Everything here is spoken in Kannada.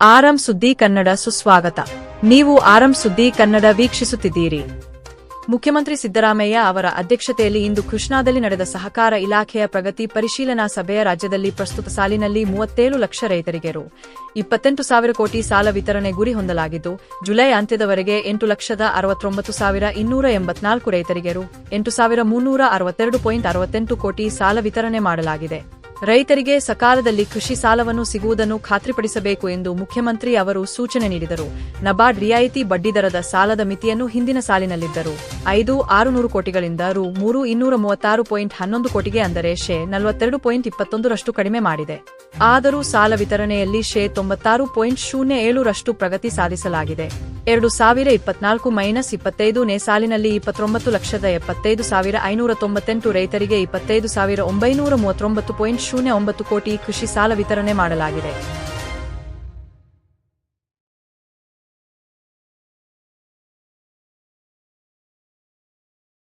ಆರಂ ಸುದ್ದಿ ಕನ್ನಡ ಸುಸ್ವಾಗತ. ನೀವು ಆರಂ ಸುದ್ದಿ ಕನ್ನಡ ವೀಕ್ಷಿಸುತ್ತಿದ್ದೀರಿ. ಮುಖ್ಯಮಂತ್ರಿ ಸಿದ್ದರಾಮಯ್ಯ ಅವರ ಅಧ್ಯಕ್ಷತೆಯಲ್ಲಿ ಇಂದು ಕೃಷ್ಣಾದಲ್ಲಿ ನಡೆದ ಸಹಕಾರ ಇಲಾಖೆಯ ಪ್ರಗತಿ ಪರಿಶೀಲನಾ ಸಭೆಯ ರಾಜ್ಯದಲ್ಲಿ ಪ್ರಸ್ತುತ ಸಾಲಿನಲ್ಲಿ ಮೂವತ್ತೇಳು ಲಕ್ಷ ರೈತರಿಗೆ ರು ಇಪ್ಪತ್ತೆಂಟು ಸಾವಿರ ಕೋಟಿ ಸಾಲ ವಿತರಣೆ ಗುರಿ ಹೊಂದಲಾಗಿದ್ದು, ಜುಲೈ ಅಂತ್ಯದವರೆಗೆ ಎಂಟು ಲಕ್ಷದ ಅರವತ್ತೊಂಬತ್ತು ಸಾವಿರ ಇನ್ನೂರ ಎಂಬತ್ನಾಲ್ಕು ರೈತರಿಗೆ ರು ಎಂಟು ಸಾವಿರ ಮುನ್ನೂರ ಅರವತ್ತೆರಡು ಪಾಯಿಂಟ್ ಅರವತ್ತೆಂಟು ಕೋಟಿ ಸಾಲ ವಿತರಣೆ ಮಾಡಲಾಗಿದೆ. ರೈತರಿಗೆ ಸಕಾಲದಲ್ಲಿ ಕೃಷಿ ಸಾಲವನ್ನು ಸಿಗುವುದನ್ನು ಖಾತ್ರಿಪಡಿಸಬೇಕು ಎಂದು ಮುಖ್ಯಮಂತ್ರಿ ಅವರು ಸೂಚನೆ ನೀಡಿದರು. ನಬಾರ್ಡ್ ರಿಯಾಯಿತಿ ಬಡ್ಡಿದರದ ಸಾಲದ ಮಿತಿಯನ್ನು ಹಿಂದಿನ ಸಾಲಿನಲ್ಲಿದ್ದರು. ಐದು, ಆರುನೂರು ಕೋಟಿಗಳಿಂದ ರು ಮೂರು, ಇನ್ನೂರ ಮೂವತ್ತಾರು ಪಾಯಿಂಟ್ ಹನ್ನೊಂದು ಕೋಟಿಗೆ ಅಂದರೆ ಶೇ ನಲವತ್ತೆರಡು ಪಾಯಿಂಟ್ ಇಪ್ಪತ್ತೊಂದರಷ್ಟು ಕಡಿಮೆ ಮಾಡಿದೆ. ಆದರೂ ಸಾಲ ವಿತರಣೆಯಲ್ಲಿ ಶೇ ತೊಂಬತ್ತಾರು ಪಾಯಿಂಟ್ ಶೂನ್ಯ ಏಳರಷ್ಟು ಪ್ರಗತಿ ಸಾಧಿಸಲಾಗಿದೆ. ಎರಡು ಸಾವಿರ ಇಪ್ಪತ್ನಾಲ್ಕು ಮೈನಸ್ ಇಪ್ಪತ್ತೈದು ನೇ ಸಾಲಿನಲ್ಲಿ ಇಪ್ಪತ್ತೊಂಬತ್ತು ಲಕ್ಷದ ಎಪ್ಪತ್ತೈದು ಸಾವಿರ ಐನೂರ ತೊಂಬತ್ತೆಂಟು ರೈತರಿಗೆ ಇಪ್ಪತ್ತೈದು ಸಾವಿರ ಒಂಬೈನೂರ ಮೂವತ್ತೊಂಬತ್ತು ಪಾಯಿಂಟ್ ಶೂನ್ಯ ಒಂಬತ್ತು ಕೋಟಿ ಕೃಷಿ ಸಾಲ ವಿತರಣೆ ಮಾಡಲಾಗಿದೆ.